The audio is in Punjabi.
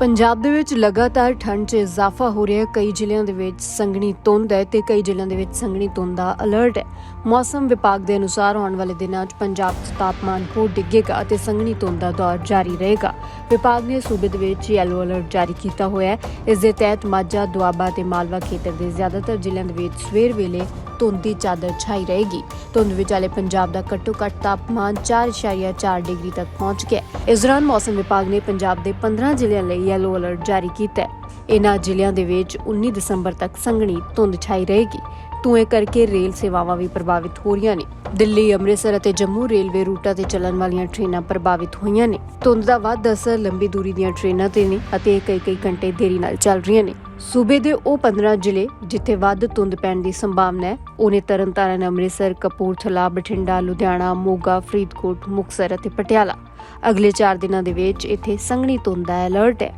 ਪੰਜਾਬ ਦੇ ਵਿੱਚ ਲਗਾਤਾਰ ਠੰਡ 'ਚ ਇਜ਼ਾਫਾ ਹੋ ਰਿਹਾ ਹੈ। ਕਈ ਜ਼ਿਲ੍ਹਿਆਂ ਦੇ ਵਿੱਚ ਸੰਘਣੀ ਧੁੰਦ ਹੈ ਤੇ ਕਈ ਜ਼ਿਲ੍ਹਿਆਂ ਦੇ ਵਿੱਚ ਸੰਘਣੀ ਧੁੰਦ ਦਾ ਅਲਰਟ ਹੈ। ਮੌਸਮ ਵਿਭਾਗ ਦੇ ਅਨੁਸਾਰ ਆਉਣ ਵਾਲੇ ਦਿਨਾਂ 'ਚ ਪੰਜਾਬ 'ਚ ਤਾਪਮਾਨ ਹੋਰ ਡਿੱਗੇਗਾ ਅਤੇ ਸੰਘਣੀ ਧੁੰਦ ਦਾ ਦੌਰ ਜਾਰੀ ਰਹੇਗਾ। ਵਿਭਾਗ ਨੇ ਸੂਬੇ ਦੇ ਵਿੱਚ ਯੈਲੋ ਅਲਰਟ ਜਾਰੀ ਕੀਤਾ ਹੋਇਆ ਹੈ। ਇਸ ਦੇ ਤਹਿਤ ਮਾਝਾ, ਦੁਆਬਾ ਤੇ ਮਾਲਵਾ ਖੇਤਰ ਦੇ ਜ਼ਿਆਦਾਤਰ ਜ਼ਿਲ੍ਹਿਆਂ ਦੇ ਵਿੱਚ ਸਵੇਰ ਵੇਲੇ ਧੁੰਦ ਦੀ ਚਾਦਰ ਛਾਈ ਰਹੇਗੀ। ਧੁੰਦ ਵਿਚਾਲੇ ਪੰਜਾਬ ਦਾ ਘੱਟੋ ਘੱਟ ਤਾਪਮਾਨ 4.4 ਡਿਗਰੀ ਤੱਕ ਪਹੁੰਚ ਗਿਆ ਇਸ ਦੌਰਾਨ ਮੌਸਮ ਵਿਭਾਗ ਨੇ ਪੰਜਾਬ ਦੇ 15 ਜ਼ਿਲ੍ਹਿਆਂ ਲਈ ਯੈਲੋ ਅਲਰਟ ਜਾਰੀ ਕੀਤਾ ਹੈ। ਇਨ੍ਹਾਂ ਜ਼ਿਲ੍ਹਿਆਂ ਦੇ ਵਿੱਚ 19 ਦਸੰਬਰ ਤੱਕ ਸੰਘਣੀ ਧੁੰਦ ਛਾਈ ਰਹੇਗੀ। ਧੂਏ ਕਰਕੇ ਰੇਲ ਸੇਵਾਵਾਂ ਵੀ ਪ੍ਰਭਾਵਿਤ ਹੋ ਰਹੀਆਂ ਨੇ। ਦਿੱਲੀ, ਅੰਮ੍ਰਿਤਸਰ ਅਤੇ ਜੰਮੂ ਰੇਲਵੇ ਰੂਟਾਂ ਤੇ ਚੱਲਣ ਵਾਲੀਆਂ ਟ੍ਰੇਨਾਂ ਪ੍ਰਭਾਵਿਤ ਹੋਈਆਂ ਨੇ। ਧੁੰਦ ਦਾ ਵੱਧ ਅਸਰ ਲੰਬੀ ਦੂਰੀ ਦੀਆਂ ਟ੍ਰੇਨਾਂ ਤੇ ਨੇ ਅਤੇ ਕਈ ਕਈ ਘੰਟੇ ਦੇਰੀ ਨਾਲ ਚੱਲ ਰਹੀਆਂ ਨੇ। ਸੂਬੇ ਦੇ ਉਹ 15 ਜ਼ਿਲ੍ਹੇ ਜਿੱਥੇ ਵੱਧ ਧੁੰਦ ਪੈਣ ਦੀ ਸੰਭਾਵਨਾ ਹੈ, ਉਹਨੇ ਤਰਨਤਾਰਨ, ਅੰਮ੍ਰਿਤਸਰ, ਕਪੂਰਥਲਾ, ਬਠਿੰਡਾ, ਲੁਧਿਆਣਾ, ਮੋਗਾ, ਫਰੀਦਕੋਟ, ਮੁਕਤਸਰ ਅਤੇ ਪਟਿਆਲਾ। ਅਗਲੇ 4 ਦਿਨਾਂ ਦੇ ਵਿੱਚ ਇੱਥੇ ਸੰਘਣੀ ਧੁੰਦ ਦਾ ਅਲਰਟ ਹੈ।